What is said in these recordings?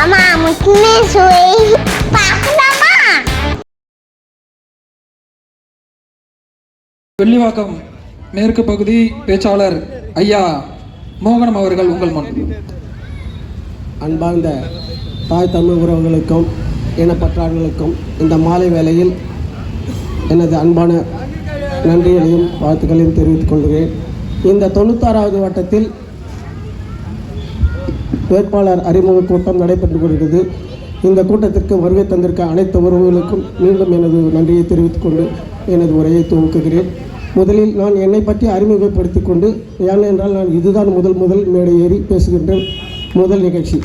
அம்மா முக்கியமே சுவை பார்க்கலாமா வெள்ளிவாக்கம் மேற்கு பகுதி பேச்சாளர் ஐயா மோகனம் அவர்கள் உங்கள் முன். அன்பார்ந்த தாய் தமிழ் உறவுகளுக்கும் இனப்பற்றார்களுக்கும் இந்த மாலை வேளையில் எனது அன்பான நன்றிகளையும் வாழ்த்துக்களையும் தெரிவித்துக் கொள்கிறேன். இந்த தொண்ணூத்தாறாவது வட்டத்தில் வேட்பாளர் அறிமுக கூட்டம் நடைபெற்று கொள்கிறது இந்த கூட்டத்திற்கு வருகை தந்திருக்க அனைத்து உறவுகளுக்கும் மீண்டும் எனது நன்றியை தெரிவித்துக் கொண்டு எனது உரையை துவக்குகிறேன். முதலில் நான் என்னை பற்றி அறிமுகப்படுத்திக் கொண்டு ஏனென்றால் நான் இதுதான் முதல் முதல் மேடை ஏறி பேசுகின்ற முதல் நிகழ்ச்சி.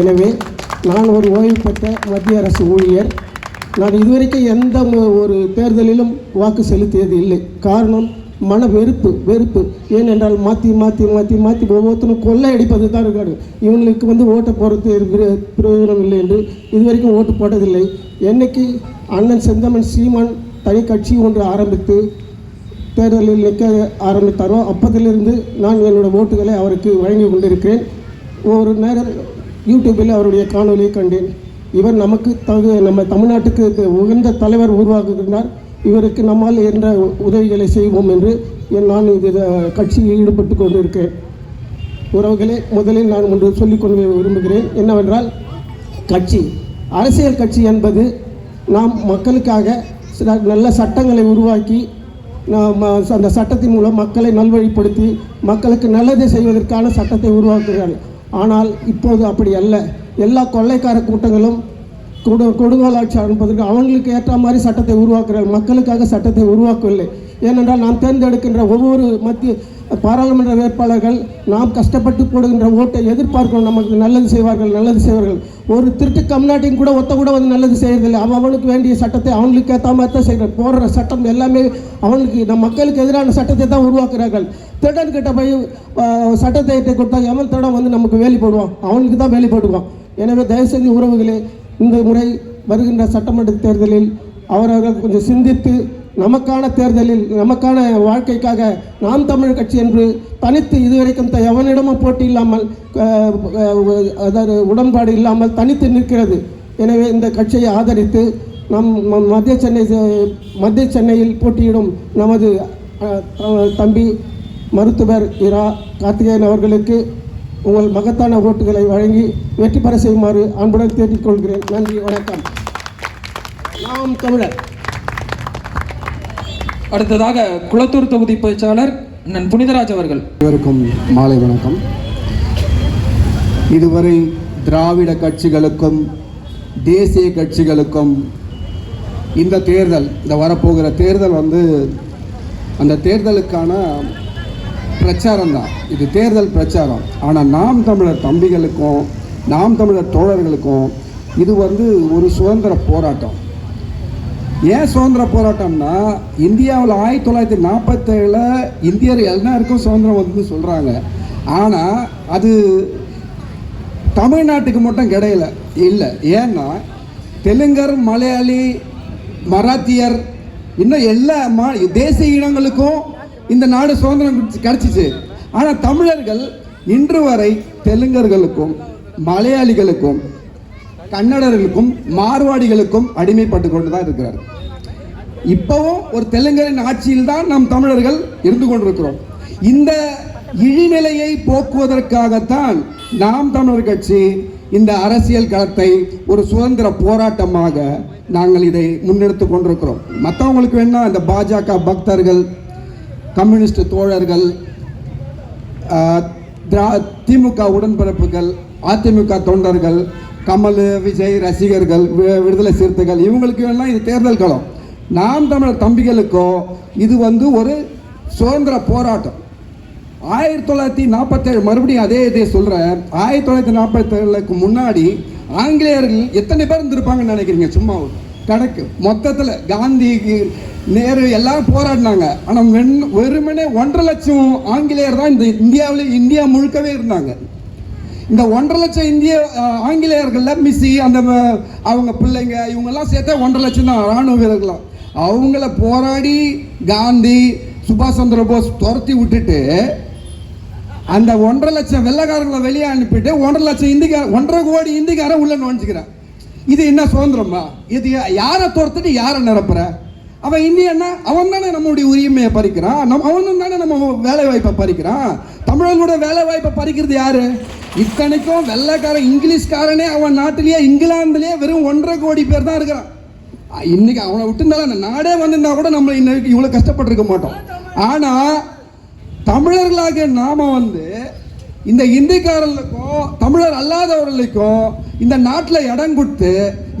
எனவே நான் ஒரு ஓய்வு பெற்ற மத்திய அரசு ஊழியர். நான் இதுவரைக்கும் எந்த ஒரு தேர்தலிலும் வாக்கு செலுத்தியது இல்லை. காரணம் மன வெறுப்பு வெறுப்பு. ஏனென்றால் மாற்றி மாற்றி மாற்றி மாற்றி ஒவ்வொருத்தரும் கொள்ளை அடிப்பது தான் இருக்காரு இவங்களுக்கு வந்து ஓட்டை போகிறது பிர- பிரயோஜனம் இல்லை என்று இதுவரைக்கும் ஓட்டு போட்டதில்லை. என்னைக்கு அண்ணன் செந்தமன் சீமான் தனி கட்சி ஒன்று ஆரம்பித்து தேர்தலில் நிற்க ஆரம்பித்தாரோ அப்பதிலிருந்து நான் என்னோட ஓட்டுகளை அவருக்கு வழங்கி கொண்டிருக்கிறேன். ஒரு நேரம் யூடியூப்பில் அவருடைய காணொலியை கண்டேன். இவர் நமக்கு தகு நம்ம தமிழ்நாட்டுக்கு உகந்த தலைவர் உருவாக்குகின்றார். இவருக்கு நம்மால் என்ற உதவிகளை செய்வோம் என்று நான் இது கட்சியில் ஈடுபட்டு கொண்டிருக்கேன். உறவுகளே முதலில் நான் ஒன்று சொல்லிக்கொள்ள விரும்புகிறேன். என்னவென்றால் கட்சி அரசியல் கட்சி என்பது நாம் மக்களுக்காக சில நல்ல சட்டங்களை உருவாக்கி நாம் அந்த சட்டத்தின் மூலம் மக்களை நல்வழிப்படுத்தி மக்களுக்கு நல்லதை செய்வதற்கான சட்டத்தை உருவாக்குகிறார்கள். ஆனால் இப்போது அப்படி அல்ல. எல்லா கொள்ளைக்கார கூட்டங்களும் கொடு கொடுங்கோலாட்சி அனுப்பதற்கு அவங்களுக்கு ஏற்ற மாதிரி சட்டத்தை உருவாக்குறார்கள் மக்களுக்காக சட்டத்தை உருவாக்கவில்லை. ஏனென்றால் நாம் தேர்ந்தெடுக்கின்ற ஒவ்வொரு மத்திய பாராளுமன்ற வேட்பாளர்கள் நாம் கஷ்டப்பட்டு போடுகின்ற ஓட்டை எதிர்பார்க்கிறோம் நமக்கு நல்லது செய்வார்கள் நல்லது செய்வார்கள். ஒரு திருட்டு கம்நாட்டையும் கூட ஒத்த கூட வந்து நல்லது செய்யறதில்லை. அவன் அவனுக்கு வேண்டிய சட்டத்தை அவங்களுக்கு ஏற்ற மாதிரி தான் செய்கிறார் போடுற சட்டம் எல்லாமே அவனுக்கு நம் மக்களுக்கு எதிரான சட்டத்தை தான் உருவாக்குறார்கள். திருடன் கிட்ட போய் சட்டத்தை கொடுத்தா எவன் திருடன் வந்து நமக்கு வேலி போடுவான்? அவனுக்கு தான் வேலி போடுவான் எனவே தயவு செஞ்சு உறவுகளே இந்த முறை வருகின்ற சட்டமன்ற தேர்தலில் அவரவர்கள் கொஞ்சம் சிந்தித்து நமக்கான தேர்தலில் நமக்கான வாழ்க்கைக்காக நாம் தமிழ் கட்சி என்று தனித்து இதுவரைக்கும் த- எவனிடமும் போட்டி இல்லாமல் அதாவது உடன்பாடு இல்லாமல் தனித்து நிற்கிறது. எனவே இந்த கட்சியை ஆதரித்து நம் மத்திய சென்னை மத்திய சென்னையில் போட்டியிடும் நமது தம்பி மருத்துவர் இரா கார்த்திகேயன் அவர்களுக்கு உங்கள் மகத்தான ஓட்டுகளை வழங்கி வெற்றி பெற செய்யுமாறு அன்புடன் கேட்டுக்கொள்கிறேன் நன்றி வணக்கம். நாம் தமிழர். அடுத்ததாக குளத்தூர் தொகுதி பேச்சாளர் நன் புனிதராஜ் அவர்கள். அனைவருக்கும் மாலை வணக்கம். இதுவரை திராவிட கட்சிகளுக்கும் தேசிய கட்சிகளுக்கும் இந்த தேர்தல் இந்த வரப்போகிற தேர்தல் வந்து அந்த தேர்தலுக்கான பிரச்சாரம் தான் இது தேர்தல் பிரச்சாரம். ஆனால் நாம் தமிழர் தம்பிகளுக்கும் நாம் தமிழர் தோழர்களுக்கும் இது வந்து ஒரு சுதந்திர போராட்டம். ஏன் சுதந்திர போராட்டம்னா இந்தியாவில் ஆயிரத்தி தொள்ளாயிரத்தி நாற்பத்தேழில் இந்தியர் எல்லாருக்கும் சுதந்திரம் வந்து சொல்கிறாங்க ஆனால் அது தமிழ்நாட்டுக்கு மட்டும் கிடையல இல்லை. ஏன்னா தெலுங்கர் மலையாளி மராத்தியர் இன்னும் எல்லா மா தேசிய இனங்களுக்கும் இந்த நாடு சுதந்திரம் கிடச்சிச்சு. ஆனால் தமிழர்கள் இன்று வரை தெலுங்கர்களுக்கும் மலையாளிகளுக்கும் கன்னடர்களுக்கும் மார்வாடிகளுக்கும் அடிமைப்பட்டு கொண்டு தான் இருக்கிறார் இப்பவும் ஒரு தெலுங்கரின் ஆட்சியில் தான் நம் தமிழர்கள் இருந்து கொண்டிருக்கிறோம். இந்த இழிநிலையை போக்குவதற்காகத்தான் நாம் தமிழர் கட்சி இந்த அரசியல் களத்தை ஒரு சுதந்திர போராட்டமாக நாங்கள் இதை முன்னெடுத்து கொண்டிருக்கிறோம். மற்றவங்களுக்கு வேணா இந்த பாஜக பக்தர்கள் கம்யூனிஸ்ட் தோழர்கள் திரா- திமுக உடன்பிறப்புகள் அதிமுக தொண்டர்கள் கமல் விஜய் ரசிகர்கள் வி- விடுதலை சிறுத்தைகள் இவங்களுக்கு எல்லாம் இது தேர்தல் களம். நாம் தமிழர் தம்பிகளுக்கோ இது வந்து ஒரு சுதந்திர போராட்டம். ஆயிரத்தி தொள்ளாயிரத்தி நாற்பத்தேழு மறுபடியும் அதே இதே சொல்கிறேன் ஆயிரத்தி தொள்ளாயிரத்தி நாற்பத்தேழுக்கு முன்னாடி ஆங்கிலேயர்கள் எத்தனை பேர் இருந்திருப்பாங்கன்னு நினைக்கிறீங்க? சும்மா கிடைக்கும் கணக்கு மொத்தத்தில் காந்திக்கு நேரு எல்லாரும் போராடினாங்க. ஆனால் வெண் வெறுமனே ஒன்றரை லட்சம் ஆங்கிலேயர் தான் இந்த இந்தியாவில் இந்தியா முழுக்கவே இருந்தாங்க. இந்த ஒன்றரை லட்சம் இந்திய ஆங்கிலேயர்களில் மிஸ்ஸி அந்த அவங்க பிள்ளைங்க இவங்கெல்லாம் சேர்த்தா ஒன்றரை லட்சம் தான் ராணுவ வீரர்களாம் அவங்கள போராடி காந்தி சுபாஷ் சந்திர போஸ் துரத்தி விட்டுட்டு அந்த ஒன்றரை லட்சம் வெள்ளைக்காரங்களை வெளியே அனுப்பிட்டு ஒன்றரை லட்சம் இந்திக்கார ஒன்றரை கோடி இந்திக்காரன் உள்ள நுழைஞ்சுக்கிறான் இது என்ன சுதந்திரமா? இது யாரை தோர்த்துட்டு யாரை நிரப்புற? அவன் இந்தியன்னா அவன் தானே நம்மளுடைய உரிமையை பறிக்கிறான். நம் அவனும் தானே நம்ம வேலை வாய்ப்பை பறிக்கிறான். தமிழர்களோட வேலை வாய்ப்பை பறிக்கிறது யாரு? இத்தனைக்கும் வெள்ளைக்காரன் இங்கிலீஷ்காரனே அவன் நாட்டிலேயே இங்கிலாந்துலேயே வெறும் ஒன்றரை கோடி பேர் தான் இருக்கிறான். இன்னைக்கு அவனை விட்டுருந்தாலும் நாடே வந்திருந்தா கூட நம்ம இன்னைக்கு இவ்வளோ கஷ்டப்பட்டிருக்க மாட்டோம். ஆனால் தமிழர்களாக நாம வந்து இந்த இந்திக்காரர்களுக்கும் தமிழர் அல்லாதவர்களுக்கும் இந்த நாட்டில் இடம் கொடுத்து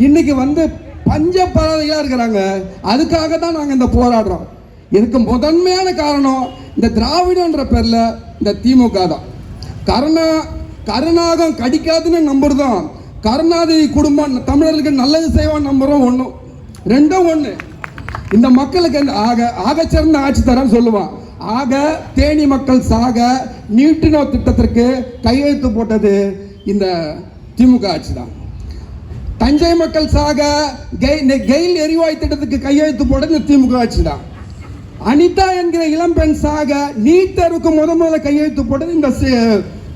இன்னைக்கு வந்து பஞ்ச பறவைகளாக இருக்கிறாங்க. அதுக்காக தான் நாங்கள் இந்த போராடுறோம். இதுக்கு முதன்மையான காரணம் இந்த திராவிடன்ற பேரில் இந்த திமுக தான். கருணா கருணாகம் கடிக்காதுன்னு நம்புறதும் கருணாநிதி குடும்பம் தமிழர்களுக்கு நல்லது செய்வான் நம்புறோம் ஒன்றும் ரெண்டும் ஒன்று இந்த மக்களுக்கு இந்த ஆக ஆக சிறந்த ஆட்சி தரேன்னு சொல்லுவான். ஆக தேனி மக்கள் சாக நீட்டினோ திட்டத்திற்கு கையெழுத்து போட்டது இந்த திமுக ஆட்சி தான் தஞ்சை மக்கள் சாக கெய் இந்த கெயில் எரிவாயு திட்டத்துக்கு கையெழுத்து போட்டது இந்த திமுக ஆட்சி தான் அனிதா என்கிற இளம்பெண் சாக நீட் தேர்வுக்கு முத முதல்ல கையெழுத்து போட்டது இந்த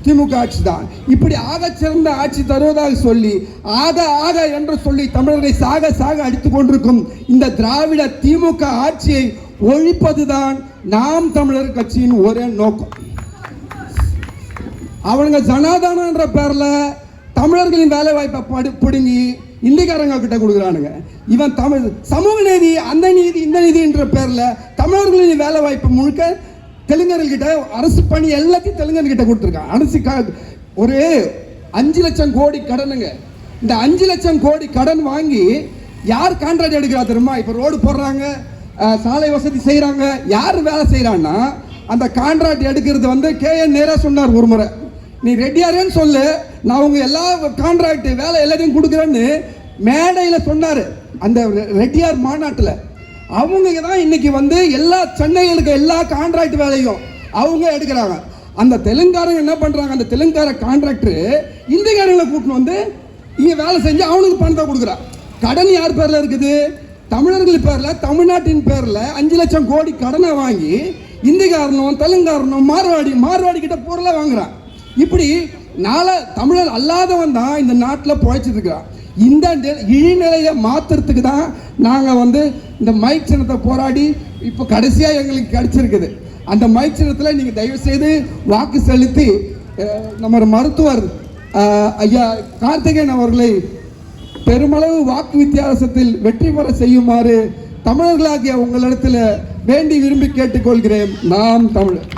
திமுக ஆட்சி தான் இப்படி ஆக சிறந்த ஆட்சி தருவதாக சொல்லி ஆக ஆக என்று சொல்லி தமிழர்களை சாக சாக அடித்துக் கொண்டிருக்கும் இந்த திராவிட திமுக ஆட்சியை ஒழிப்பதுதான் நாம் தமிழர் கட்சியின் ஒரே நோக்கம். அவனுங்க ஜனாதானன்ற பேர்ல தமிழர்களின் வேலை வாய்ப்பை படு பிடுங்கி இந்திக்காரங்க கிட்ட கொடுக்குறானுங்க. இவன் தமிழ் சமூக நீதி அந்த நீதி இந்த நீதின்ற பேர்ல தமிழர்களின் வேலை வாய்ப்பு முழுக்க தெலுங்கர்கிட்ட அரசு பணி எல்லாத்தையும் தெலுங்கர்கிட்ட கொடுத்துருக்கான். அரசு ஒரு அஞ்சு லட்சம் கோடி கடனுங்க. இந்த அஞ்சு லட்சம் கோடி கடன் வாங்கி யார் கான்ட்ராக்ட் எடுக்கிறா தெரியுமா? இப்போ ரோடு போடுறாங்க. சாலை வசதி செய்கிறாங்க யார் வேலை செய்கிறான்னா அந்த கான்ட்ராக்ட் எடுக்கிறது வந்து கே என் நேராக சொன்னார் ஒரு முறை நீ ரெடியாரேன்னு சொல்லு. நான் உங்கள் எல்லா கான்ட்ராக்ட் வேலை எல்லாத்தையும் கொடுக்குறேன்னு மேடையில் சொன்னார். அந்த ரெட்டியார் மாநாட்டில். அவங்க தான் இன்னைக்கு வந்து எல்லா சென்னையில் இருக்க எல்லா கான்ட்ராக்ட் வேலையும் அவங்க எடுக்கிறாங்க. அந்த தெலுங்காரங்க என்ன பண்ணுறாங்க அந்த தெலுங்கார கான்ட்ராக்டரு இந்திக்காரங்களை கூட்டின்னு வந்து இங்கே வேலை செஞ்சு அவனுக்கு பணத்தை கொடுக்குறான் கடன் யார் பேரில் இருக்குது? தமிழர்கள் பேரில் தமிழ்நாட்டின் பேரில் அஞ்சு லட்சம் கோடி கடனை வாங்கி இந்திக்காரனும் தெலுங்காரனும் மார்வாடி மார்வாடி கிட்ட பொருளை வாங்குறான். இப்படி நாள தமிழர் அல்லாதவன் தான் இந்த நாட்டில் பிழைச்சிட்டு இருக்கிறான். இந்த நெ- இழிநிலையை மாத்துறதுக்கு தான் நாங்கள் வந்து இந்த மைக் சின்னத்தை போராடி இப்போ கடைசியாக எங்களுக்கு கிடைச்சிருக்குது. அந்த மைக் சின்னத்தில் நீங்கள் தயவு செய்து வாக்கு செலுத்தி நம்ம மருத்துவர் ஐயா கார்த்திகேயன் அவர்களை பெருமளவு வாக்கு வித்தியாசத்தில் வெற்றி பெற செய்யுமாறு தமிழர்களாகிய உங்களிடத்தில் வேண்டி விரும்பி கேட்டுக்கொள்கிறேன். நாம் தமிழர்